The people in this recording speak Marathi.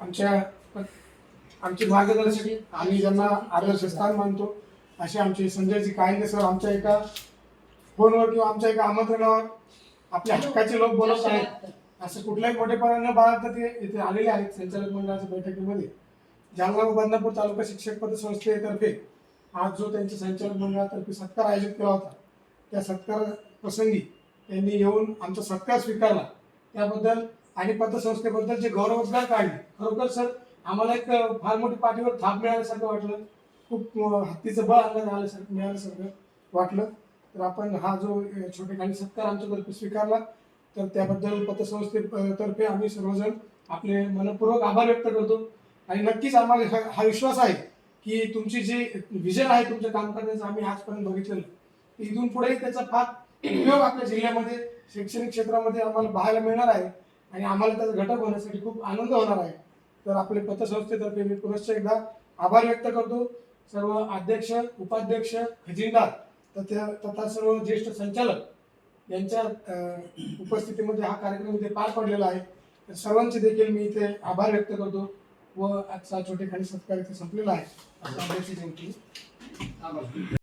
आमच्या आमचे मार्गदर्शक आम्ही ज्यांना आदर्श स्थान मानतो असे आमचे संजयजी कायंदे सर आमच्या एका फोनवर किंवा आमच्या एका आमंत्रणावर आपल्या हक्काचे लोक बोलत आहेत. असं कुठल्याही मोठेपणा न बाळगता ते इथे आलेले आहेत संचालक मंडळाच्या बैठकीमध्ये. जालना व बदनापूर तालुका शिक्षक पतसंस्थेतर्फे आज जो त्यांच्या संचालक मंडळातर्फे सत्कार आयोजित केला होता त्या सत्कार प्रसंगी त्यांनी येऊन आमचा सत्कार स्वीकारला. त्याबद्दल आणि पतसंस्थेबद्दल जे गौरवोद्गार काढले. खरोखर सर आम्हाला एक फार मोठी पाठीवर थाप मिळाल्यासारखं वाटलं. खूप हत्तीचं बळ अंगात आल्यासारखं मिळाल्यासारखं वाटलं. तर आपण हा जो छोटे खाली सत्कार आमच्यातर्फे स्वीकारला तर त्याबद्दल पतसंस्थेतर्फे आम्ही सर्वजण आपले मनपूर्वक आभार व्यक्त करतो. आणि नक्कीच आम्हाला हा- विश्वास आहे की तुमची जी विजन आहे तुमच्या काम करण्याचं आम्ही आजपर्यंत बघितलेलं इथून पुढेही त्याचा फार उपयोग आपल्या जिल्ह्यामध्ये शैक्षणिक क्षेत्रामध्ये आम्हाला पाहायला मिळणार आहे. आणि आम्हाला त्याचा घटक होण्यासाठी खूप आनंद होणार आहे. तर आपले पतसंस्थेतर्फे मी पुनश्च एकदा आभार व्यक्त करतो. सर्व अध्यक्ष उपाध्यक्ष खजिनदार तथा तथा सर्व ज्येष्ठ संचालक यांच्या उपस्थितीमध्ये हा कार्यक्रम इथे पार पडलेला आहे. तर सर्वांचे देखील मी इथे आभार व्यक्त करतो व आजचा छोटेखानी सत्कार इथे संपलेला आहे. अध्यक्ष जयंती